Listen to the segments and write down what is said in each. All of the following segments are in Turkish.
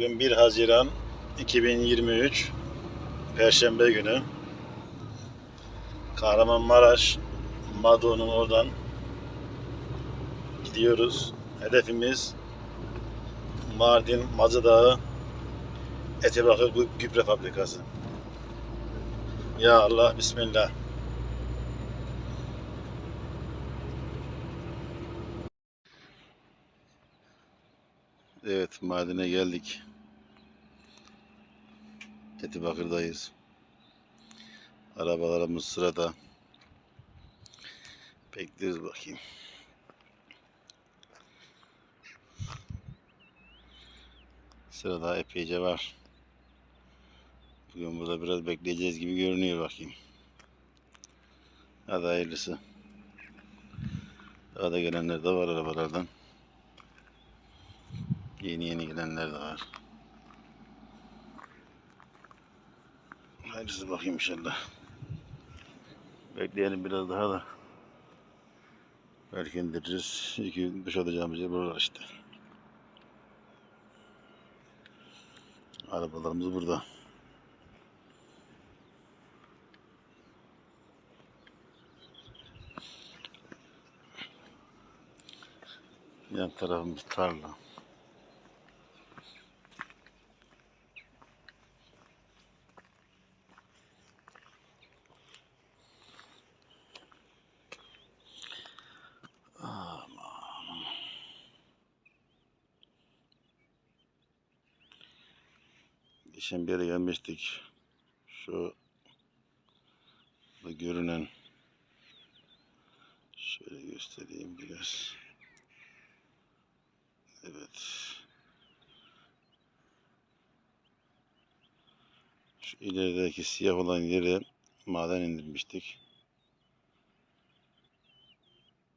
Bugün 1 Haziran 2023 Perşembe günü. Kahramanmaraş Mado'nun oradan gidiyoruz. Hedefimiz Mardin Mazı Dağı Etebakır Gü- Gübre Fabrikası. Ya Allah Bismillah. Evet, madene geldik. Etibakır'dayız. Arabalarımız sırada. Bekliyoruz bakayım. Sırada epeyce var. Bugün burada biraz bekleyeceğiz gibi görünüyor bakayım. Hadi hayırlısı. Daha da gelenler de var arabalardan. Yeni yeni gelenler de var. Hayırlısı bakayım inşallah. Bekleyelim biraz daha da. Belki indiririz. İki duş alacağımız yer buralar işte. Arabalarımız burada. Yan tarafımız tarla. Geçen bir yere gelmiştik. Şu da görünen şöyle göstereyim biraz. Evet. Şu ilerideki siyah olan yere maden indirmiştik.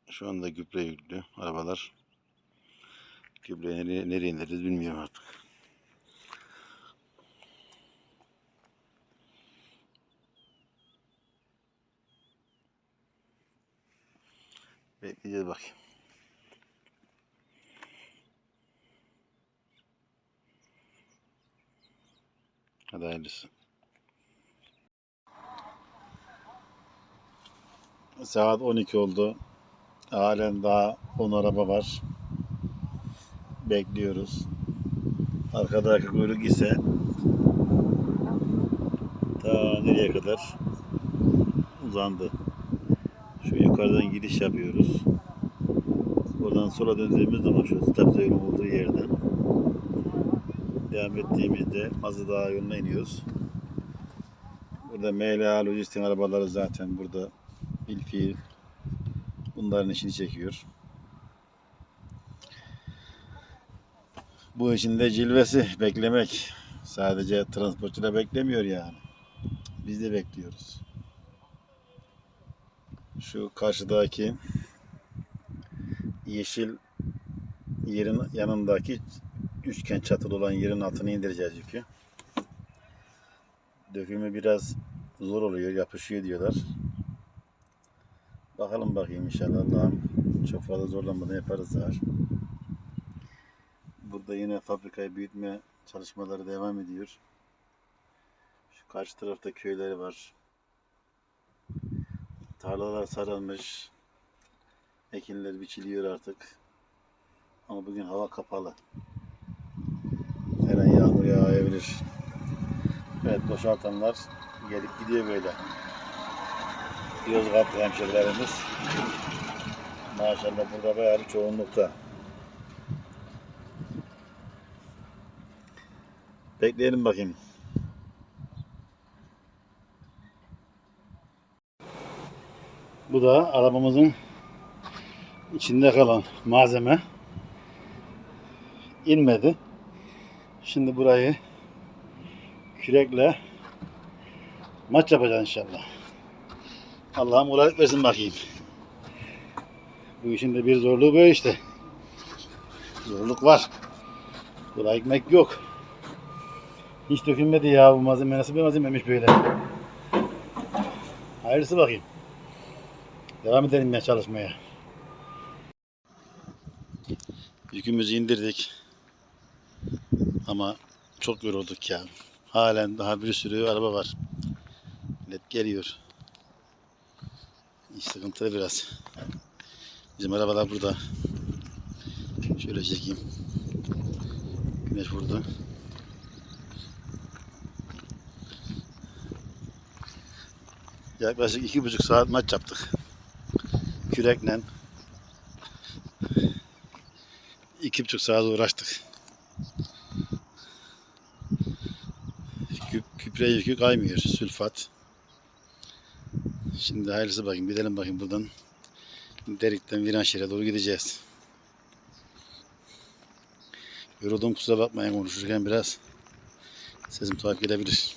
Şu anda gübre yüklü arabalar. Gübreyi nereye, nereye indiririz bilmiyorum artık. Bekleyeceğiz bakayım. Hadi hayırlısı. Saat 12 oldu. Halen daha 10 araba var. Bekliyoruz. Arkadaki kuyruk ise ta nereye kadar uzandı. Şu yukarıdan gidiş yapıyoruz. Buradan sola döndüğümüz zaman şu stop yolun olduğu yerden devam ettiğimizde Mazı Dağı yoluna iniyoruz. Burada MLA Lojistik arabaları zaten burada bilfiil bunların işini çekiyor. Bu işin de cilvesi beklemek. Sadece transportçular beklemiyor yani. Biz de bekliyoruz. Şu karşıdaki yeşil yerin yanındaki üçgen çatılı olan yerin altına indireceğiz yükü. Dökümü biraz zor oluyor, yapışıyor diyorlar. Bakalım bakayım inşallah Allah'ım çok fazla zorlanmadan yaparız zar. Burada yine fabrikayı büyütme çalışmaları devam ediyor. Şu karşı tarafta köyleri var. Tarlalar sarılmış. Ekinler biçiliyor artık. Ama bugün hava kapalı. Her an yağmur yağabilir. Evet boşaltanlar gelip gidiyor böyle. Yozgat hemşerilerimiz. Maşallah burada bayağı çoğunlukta. Bekleyelim bakayım. Bu da arabamızın içinde kalan malzeme. inmedi. Şimdi burayı kürekle maç yapacağız inşallah. Allah'ım kolaylık versin bakayım. Bu işin de bir zorluğu böyle işte. Zorluk var. Kolay ekmek yok. Hiç dökülmedi ya bu malzeme nasıl bir malzememiş böyle. Hayırlısı bakayım. Devam edelim ya çalışmaya. Yükümüzü indirdik. Ama çok yorulduk ya. Halen daha bir sürü araba var. Millet geliyor. İş sıkıntılı biraz. Bizim arabalar burada. Şöyle çekeyim. Güneş vurdu. Yaklaşık iki buçuk saat maç yaptık. Kürekle iki buçuk saat uğraştık. Küp, küpre yükü kaymıyor. Sülfat. Şimdi hayırlısı bakayım. Gidelim bakayım buradan. Derik'ten Viranşehir'e doğru gideceğiz. Yoruldum kusura bakmayın konuşurken biraz. Sesim tuhaf gelebilir.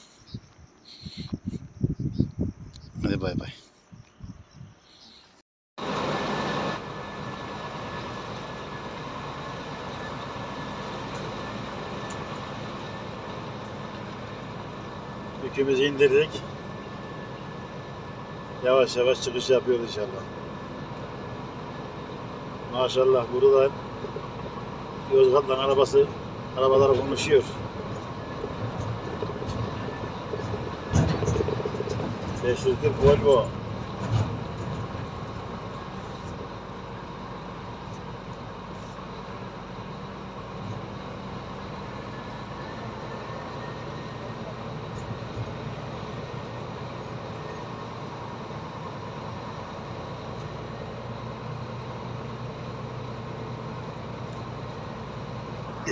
Hadi bay bay. Yükümüzü indirdik. Yavaş yavaş çıkış yapıyoruz inşallah. Maşallah burada Yozgat'tan arabası arabalar konuşuyor. Beş yüz kırk Volvo.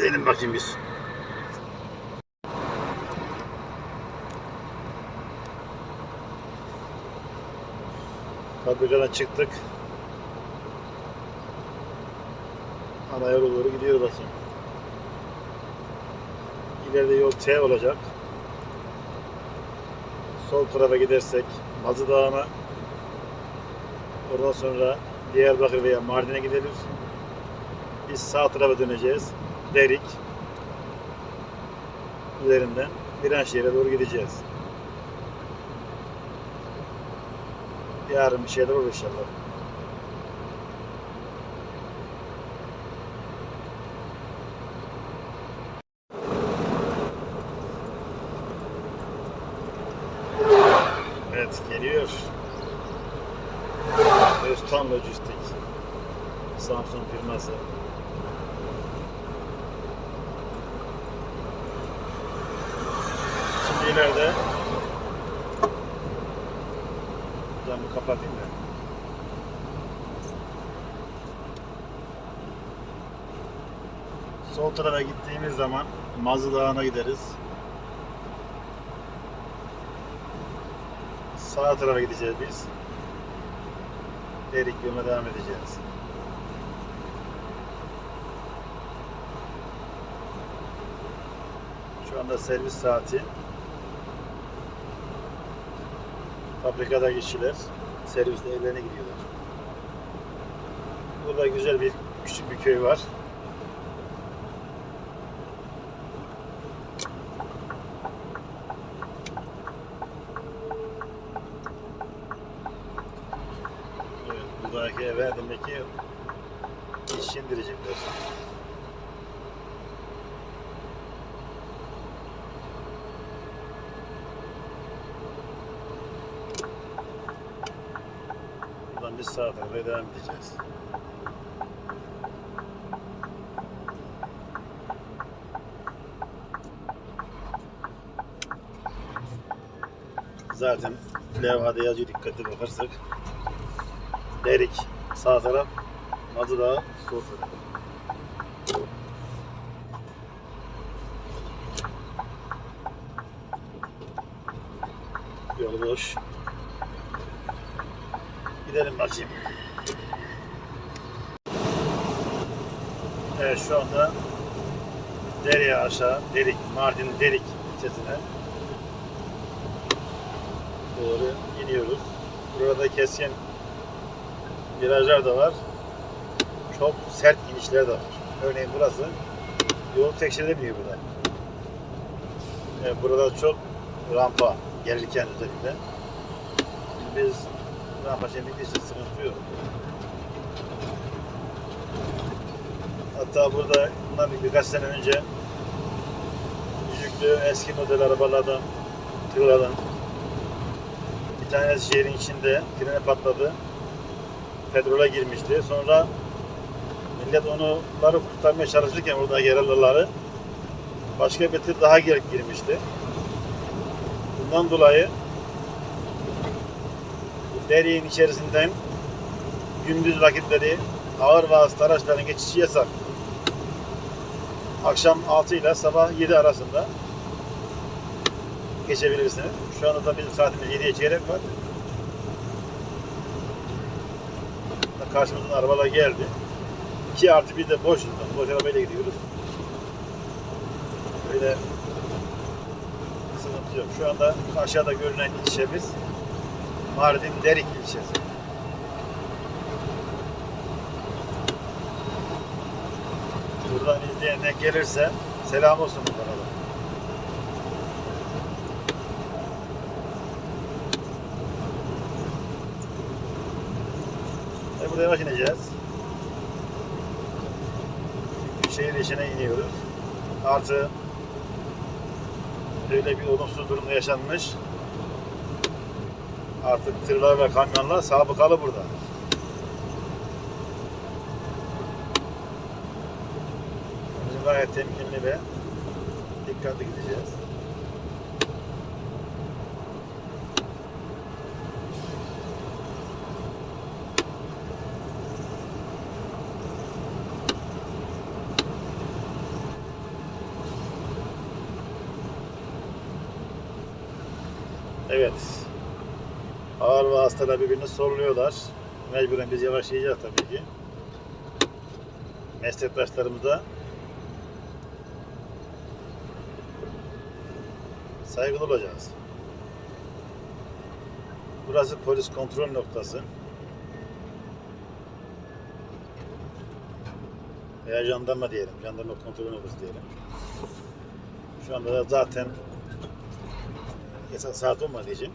Gidelim bakayım biz. Fabrikadan çıktık. Ana yola doğru gidiyor bakayım. İleride yol T olacak. Sol tarafa gidersek Mazı Dağı'na oradan sonra Diyarbakır veya Mardin'e gidilir. Biz sağ tarafa döneceğiz. Derik üzerinden Viranşehir'e doğru gideceğiz. Yarın bir şeyler olur inşallah. Evet geliyor. Öztan Lojistik. Samsung firması. İleride camı kapatayım da. Sol tarafa gittiğimiz zaman Mazı Dağı'na gideriz. Sağ tarafa gideceğiz biz. Derik yoluna devam edeceğiz. Şu anda servis saati. Fabrikada işçiler serviste evlerine gidiyorlar. Burada güzel bir küçük bir köy var. Evet, buradaki eve demek ki iş indirecekler. Buradan biz sağ tarafa devam edeceğiz. Zaten levhada yazıyor dikkatli bakarsak. Derik sağ taraf, Mazı Dağı sol taraf. Yol boş. Gidelim bakayım. Evet şu anda Derya aşağı, Derik, Mardin Derik ilçesine doğru iniyoruz. Burada keskin virajlar da var. Çok sert inişler de var. Örneğin burası yol biniyor burada. Evet, burada çok rampa gelirken özellikle. Biz rampa şeridinde için sıkıntı yok. Hatta burada bundan bir- birkaç sene önce yüklü eski model arabalardan, tırlardan. Tanesi şehrin içinde frene patladı. Petrole girmişti. Sonra millet onları kurtarmaya çalışırken orada yaralıları başka bir tır daha gir- girmişti. Bundan dolayı bu dereyin içerisinden gündüz vakitleri ağır vasıta araçların geçişi yasak. Akşam 6 ile sabah 7 arasında geçebilirsiniz. Şu anda da bizim saatimiz 7'ye çeyrek var. Karşımızdan arabalar geldi. 2 artı bir de boşuz. Boş arabayla gidiyoruz. Böyle sıkıntı yok. Şu anda aşağıda görünen ilçemiz Mardin Derik ilçesi. Buradan izleyenler gelirse selam olsun bunlara da. Burada yavaş şehir içine iniyoruz. Artı öyle bir olumsuz durum yaşanmış. Artık tırlar ve kamyonlar sabıkalı burada. Biz gayet temkinli ve dikkatli gideceğiz. Evet. Ağır vasıtalar birbirini soruluyorlar. Mecburen biz yavaşlayacağız tabii ki. Meslektaşlarımız da saygılı olacağız. Burası polis kontrol noktası. Veya jandarma diyelim. Jandarma kontrol noktası diyelim. Şu anda da zaten yasak saat olmadığı için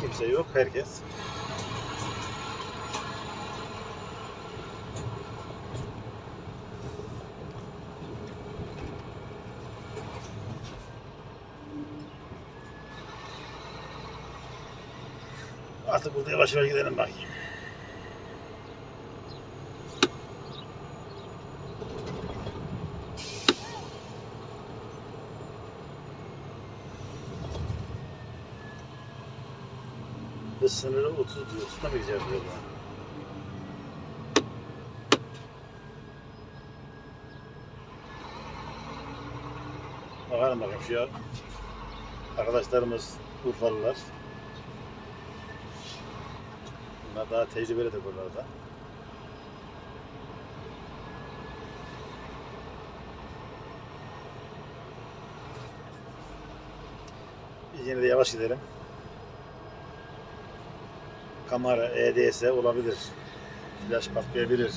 kimse yok. Herkes Artık burada yavaş yavaş gidelim bakayım. Sınırı 30 diyor. 30'da mı gideceğiz burada? Bakalım bakayım şu. Arkadaşlarımız Urfalılar. Bunlar daha tecrübelidir buralarda. Biz yine de yavaş gidelim. Kamera, EDS olabilir. Flash patlayabilir.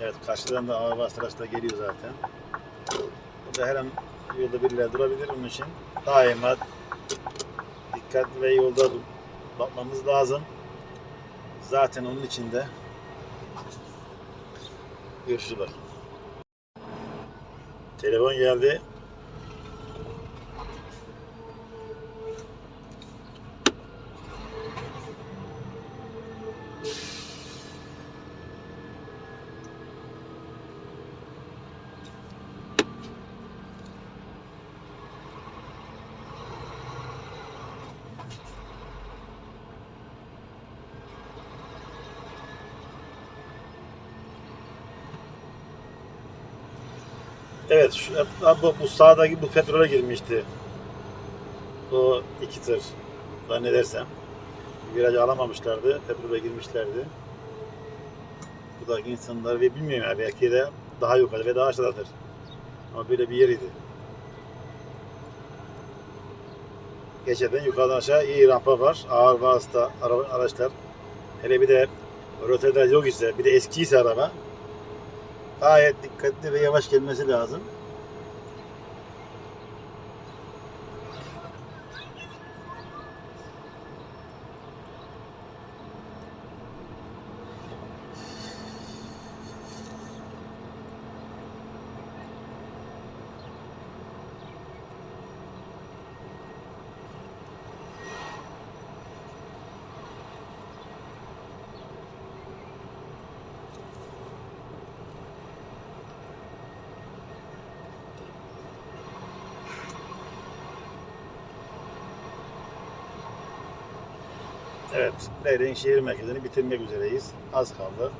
Evet karşıdan da ağır vasıta araçlar geliyor zaten. Burada her an yolda birileri durabilir. Onun için daima dikkatli ve yolda bakmamız lazım. Zaten onun içinde görüşürüz. Telefon geldi. Evet, şu, bu, bu sağdaki bu petrole girmişti. O iki tır zannedersem. Virajı alamamışlardı, petrole girmişlerdi. Buradaki insanlar ve bilmiyorum ya belki de daha yukarı ve daha aşağıdadır. Ama böyle bir yeriydi. Geçerken yukarıdan aşağı iyi rampa var. Ağır vasıta araçlar. Hele bir de röteder yok ise, bir de eskiyse araba gayet dikkatli ve yavaş gelmesi lazım. Evet, Leyreğin şehir merkezini bitirmek üzereyiz. Az kaldı.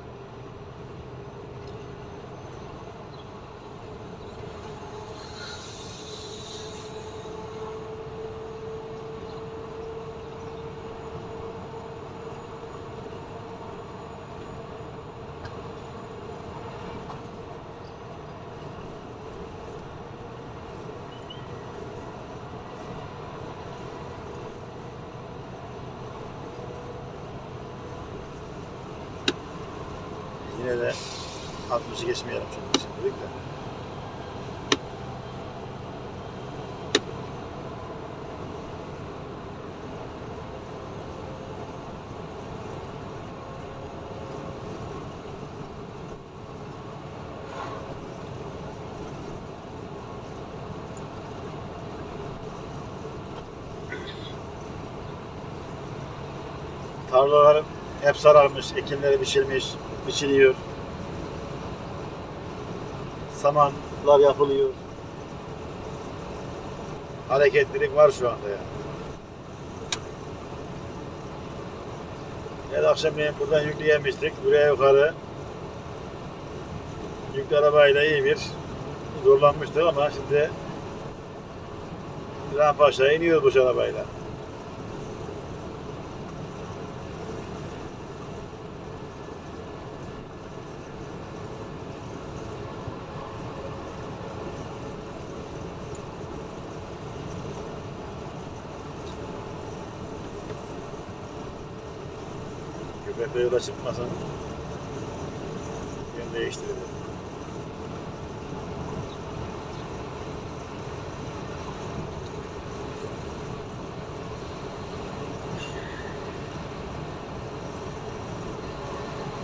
Yine de 60'ı geçmeyelim çünkü şimdilik de. Tarlalar hep sararmış, ekinleri biçilmiş, biçiliyor. Samanlar yapılıyor. Hareketlilik var şu anda yani. Evet akşamleyin buradan yükleyemiştik. Buraya yukarı yüklü arabayla iyi bir zorlanmıştık ama şimdi rampa aşağı iniyoruz boş arabayla. Köpekle yola çıkmasın. Yön değiştirelim.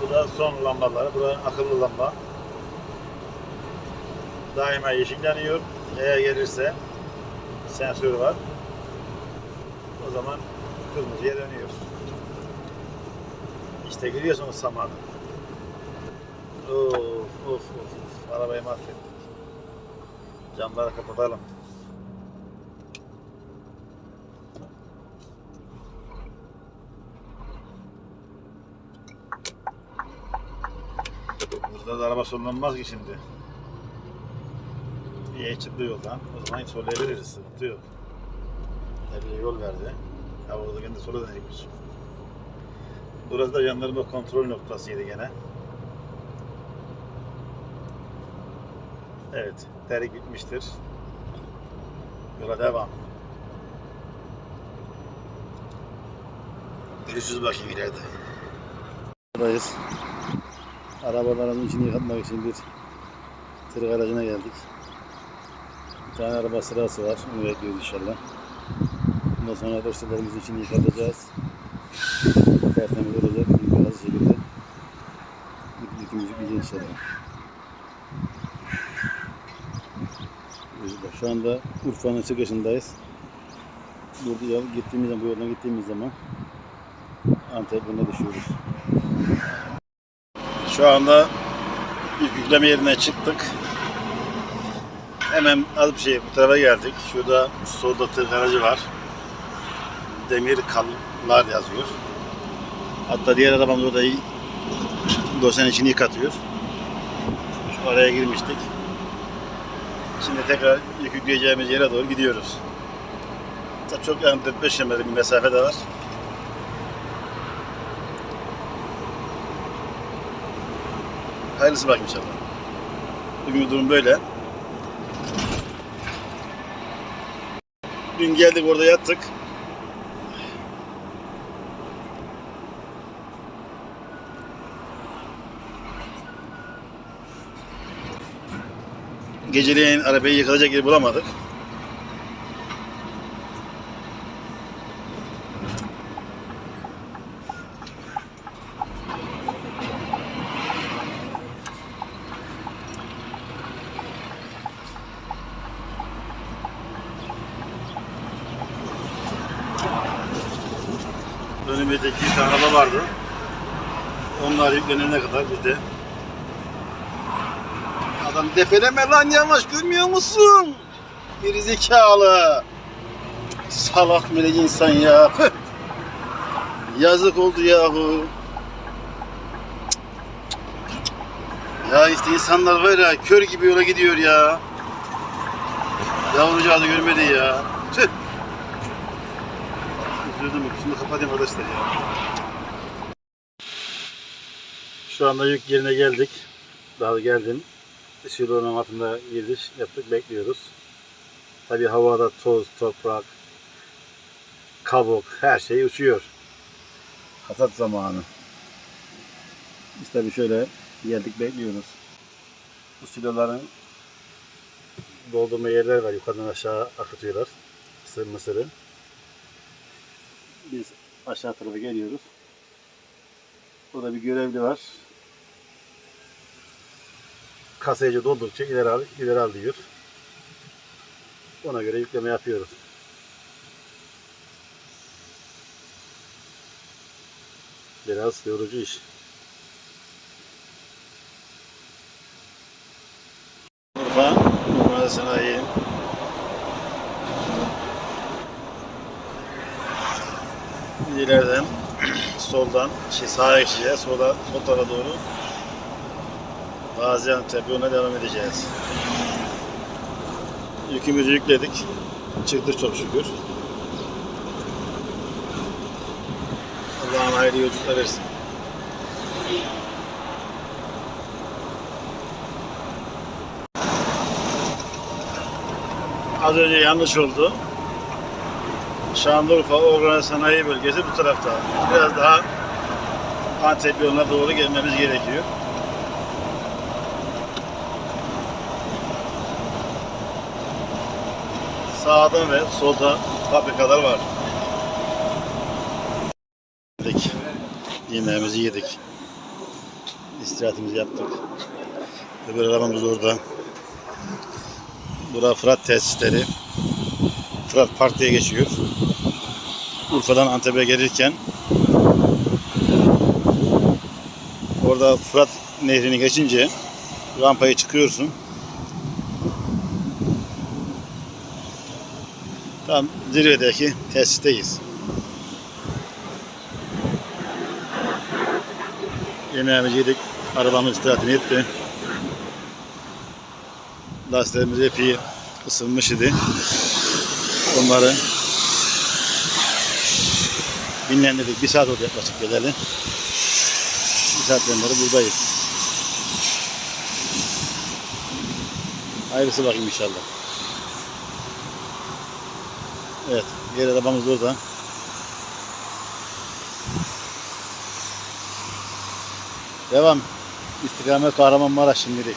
Bu da son lambaları. Bu da akıllı lamba. Daima yeşil yanıyor. Eğer gelirse sensörü var. O zaman kırmızıya dönüyor. İşte görüyorsunuz samanı. Of of of. Arabayı mahvettik. Camları kapatalım. Burada da araba sollanmaz ki şimdi. İyi çıktı yoldan. O zaman sollayabiliriz. Sıkıntı yok. Tabii yol verdi. Ya orada kendi sola dönecekmiş. Burası da jandarma kontrol noktasıydı gene. Evet, terik bitmiştir. Yola devam. Görüşürüz bakayım ileride. Buradayız. Arabaların içini yıkatmak için bir tır aracına geldik. Bir tane araba sırası var. Onu bekliyoruz inşallah. Bundan sonra dosyalarımızın içini yıkatacağız tertemiz olacak. Biraz şekilde yükümüzü inşallah. Bak, Şu anda Urfa'nın çıkışındayız. Burada yol gittiğimiz zaman, bu yoldan gittiğimiz zaman Antep'e düşüyoruz. Şu anda ilk yükleme yerine çıktık. Hemen az bir şey bu tarafa geldik. Şurada solda tır aracı var. Demir kallar yazıyor. Hatta diğer arabamız orada dosyanın içini yıkatıyor. Şu araya girmiştik. Şimdi tekrar yük yükleyeceğimiz yere doğru gidiyoruz. Tabii çok yani 4-5 kilometre bir mesafe de var. Hayırlısı bakayım inşallah. Bugün durum böyle. Dün geldik orada yattık. Geceleyin arabayı yıkılacak yer bulamadık. Önümüzdeki iki tane araba vardı. Onlar yüklenene kadar biz de Adam depeleme lan yavaş görmüyor musun? Geri zekalı. Salak melek insan ya. Yazık oldu yahu. Ya işte insanlar var ya kör gibi yola gidiyor ya. Yavrucağızı görmedi ya. Tüh. Üzüldüm. Şunu kapatayım arkadaşlar ya. Şu anda yük yerine geldik. Daha geldim. Silonun altında giriş yaptık. Bekliyoruz. Tabi havada toz, toprak, kabuk her şey uçuyor. Hasat zamanı. Biz tabi şöyle geldik bekliyoruz. Bu siloların doldurma yerler var. Yukarıdan aşağı akıtıyorlar. Mısır mısırı. Biz aşağı tarafa geliyoruz. Burada bir görevli var. Kasayıcı doldurdukça ileri al, ileri al diyor. Ona göre yükleme yapıyoruz. Biraz yorucu iş. Urfa, Urfa Sanayi. İleriden soldan, şey sağa geçeceğiz. Sola, sol tarafa doğru Gaziantep yoluna devam edeceğiz. Yükümüzü yükledik. Çıktık çok şükür. Allah'ın hayırlı yolculuklar versin. Az önce yanlış oldu. Şanlıurfa Organ Sanayi Bölgesi bu tarafta. Biraz daha Antep yoluna doğru gelmemiz gerekiyor. Sağda ve solda fabrikalar var. Yedik. Yemeğimizi yedik. İstirahatimizi yaptık. Öbür arabamız orada. Bura Fırat tesisleri. Fırat Park'ta geçiyor. Urfa'dan Antep'e gelirken orada Fırat nehrini geçince rampayı çıkıyorsun. Tam zirvedeki tesisteyiz. Yemeğimizi yedik. Arabamız istirahatini etti. Lastiklerimiz epey ısınmış idi. Onları dinlendirdik. Bir saat oldu yaklaşık geleli. Bir saatten beri buradayız. Hayırlısı bakayım inşallah. Evet, diğer arabamız orada. Devam. İstikamet Kahramanmaraş şimdilik.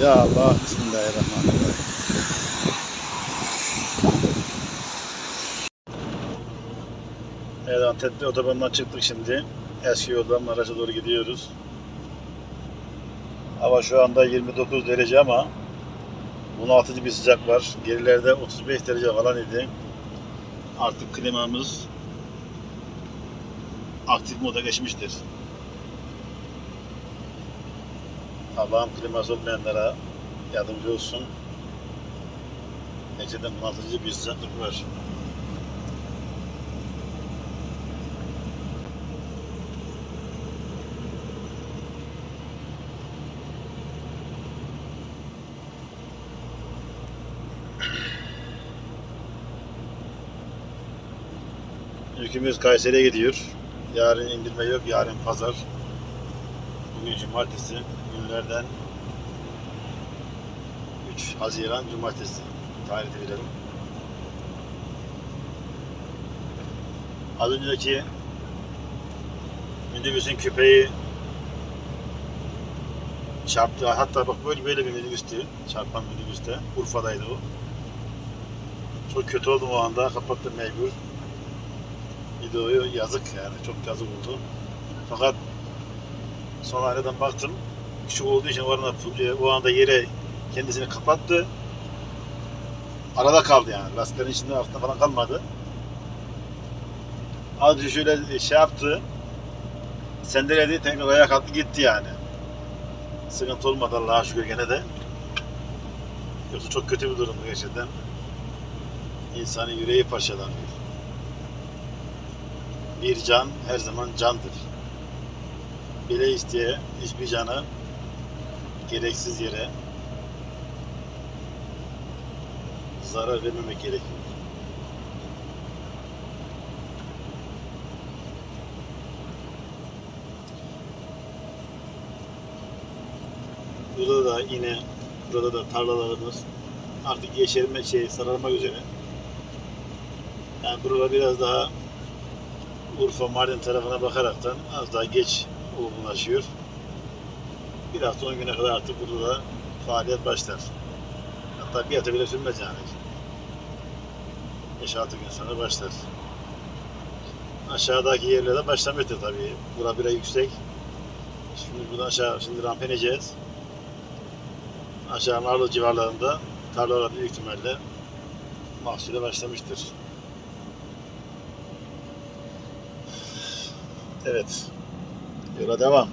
Ya Allah, Bismillahirrahmanirrahim. Evet, Antep'te otobandan çıktık şimdi. Eski yoldan Maraş'a doğru gidiyoruz. Hava şu anda 29 derece ama bunaltıcı bir sıcak var. Gerilerde 35 derece falan idi. Artık klimamız aktif moda geçmiştir. Allah'ım kliması olmayanlara yardımcı olsun. Gerçekten bunaltıcı bir sıcaklık var. Yükümüz Kayseri'ye gidiyor. Yarın indirme yok, yarın pazar. Bugün cumartesi, günlerden 3 Haziran Cumartesi tarihi verelim. Az önceki minibüsün köpeği çarptı. Hatta bak böyle böyle bir minibüstü. Çarpan minibüste. Urfa'daydı o. Çok kötü oldum o anda. Kapattım mecbur. Videoyu yazık yani. Çok yazık oldu. Fakat sonra neden baktım. Küçük olduğu için o anda, o anda yere kendisini kapattı. Arada kaldı yani. Lastiklerin içinde altında falan kalmadı. Azıcık şöyle şey yaptı. Sendeledi tekrar ayağa kalktı gitti yani. Sıkıntı olmadı Allah'a şükür gene de. Yoksa çok kötü bir durumdu gerçekten. İnsanın yüreği parçalanıyor. Bir can her zaman candır. Bile isteye hiçbir cana gereksiz yere zarar vermemek gerekiyor. Burada da yine burada da tarlalarımız artık yeşerme şey sararmak üzere. Yani buralar biraz daha Urfa Mardin tarafına bakaraktan az daha geç olgunlaşıyor. Bir hafta 10 güne kadar artık burada da faaliyet başlar. Hatta bir hafta bile sürmez yani. 5-6 gün sonra başlar. Aşağıdaki yerlerde başlamıştır tabii. Bura biraz yüksek. Şimdi buradan aşağı şimdi rampa ineceğiz. Aşağı Narlı civarlarında tarlalar büyük ihtimalle mahsule başlamıştır. Evet. Yola devam.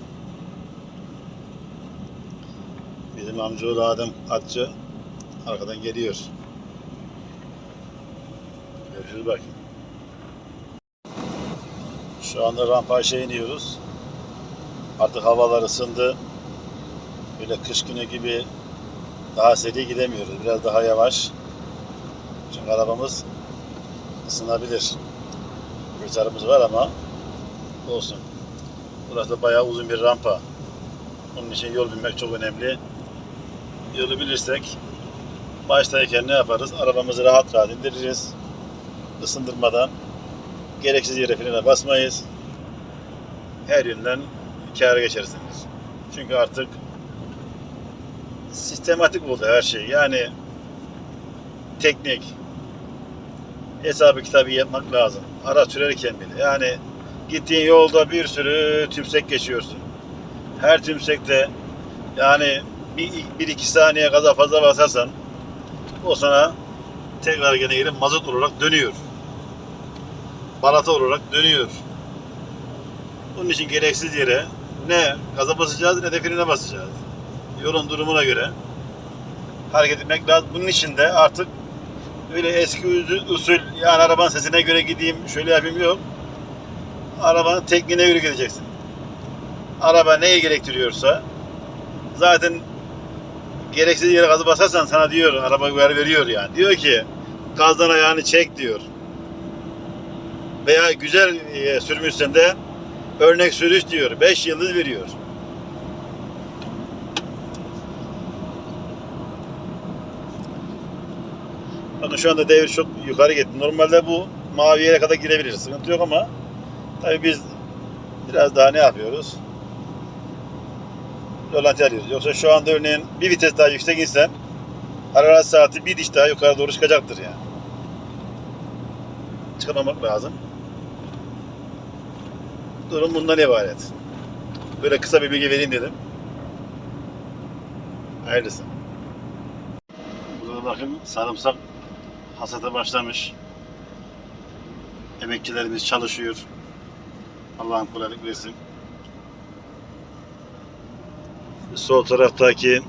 Bizim amcaoğlu Adem Atçı arkadan geliyor. Görüşürüz bakayım. Şu anda rampa aşağı iniyoruz. Artık havalar ısındı. Böyle kış günü gibi daha seri gidemiyoruz. Biraz daha yavaş. Çünkü arabamız ısınabilir. Rüzgarımız var ama olsun. Burası da bayağı uzun bir rampa. Onun için yol bilmek çok önemli. Yolu bilirsek baştayken ne yaparız? Arabamızı rahat rahat indiririz. Isındırmadan gereksiz yere frene basmayız. Her yönden kâra geçersiniz. Çünkü artık sistematik oldu her şey. Yani teknik hesabı kitabı yapmak lazım. Ara sürerken bile. Yani gittiğin yolda bir sürü tümsek geçiyorsun. Her tümsekte yani bir, bir iki saniye gaza fazla basarsan o sana tekrar gene gelip mazot olarak dönüyor. Balata olarak dönüyor. Bunun için gereksiz yere ne gaza basacağız ne de frene basacağız. Yolun durumuna göre hareket etmek lazım. Bunun için de artık öyle eski usul yani arabanın sesine göre gideyim şöyle yapayım yok. Arabanın tekniğine göre gideceksin. Araba neyi gerektiriyorsa zaten gereksiz yere gazı basarsan sana diyor araba uyarı veriyor yani. Diyor ki gazdan ayağını çek diyor. Veya güzel e, sürmüşsen de örnek sürüş diyor. 5 yıldız veriyor. Bakın şu anda devir çok yukarı gitti. Normalde bu mavi yere kadar girebilir. Sıkıntı yok ama tabii biz biraz daha ne yapıyoruz? Rolanti arıyoruz. Yoksa şu anda örneğin bir vites daha yüksek insen hararet saati bir diş daha yukarı doğru çıkacaktır yani. Çıkamamak lazım. Durum bundan ibaret. Böyle kısa bir bilgi vereyim dedim. Hayırlısı. Burada bakın sarımsak hasata başlamış. Emekçilerimiz çalışıyor. Allah'ın kolaylık versin. Sol taraftaki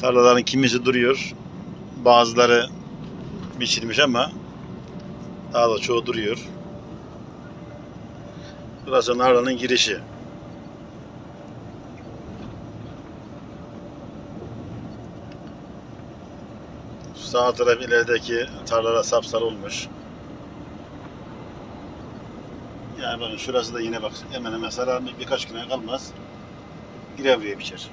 tarlaların kimisi duruyor. Bazıları biçilmiş ama daha da çoğu duruyor. Burası Narla'nın girişi. Sağ taraf ilerideki tarlalar sapsarı olmuş. Yani bakın şurası da yine bak hemen hemen sararmış birkaç güne kalmaz. Girer buraya biçer.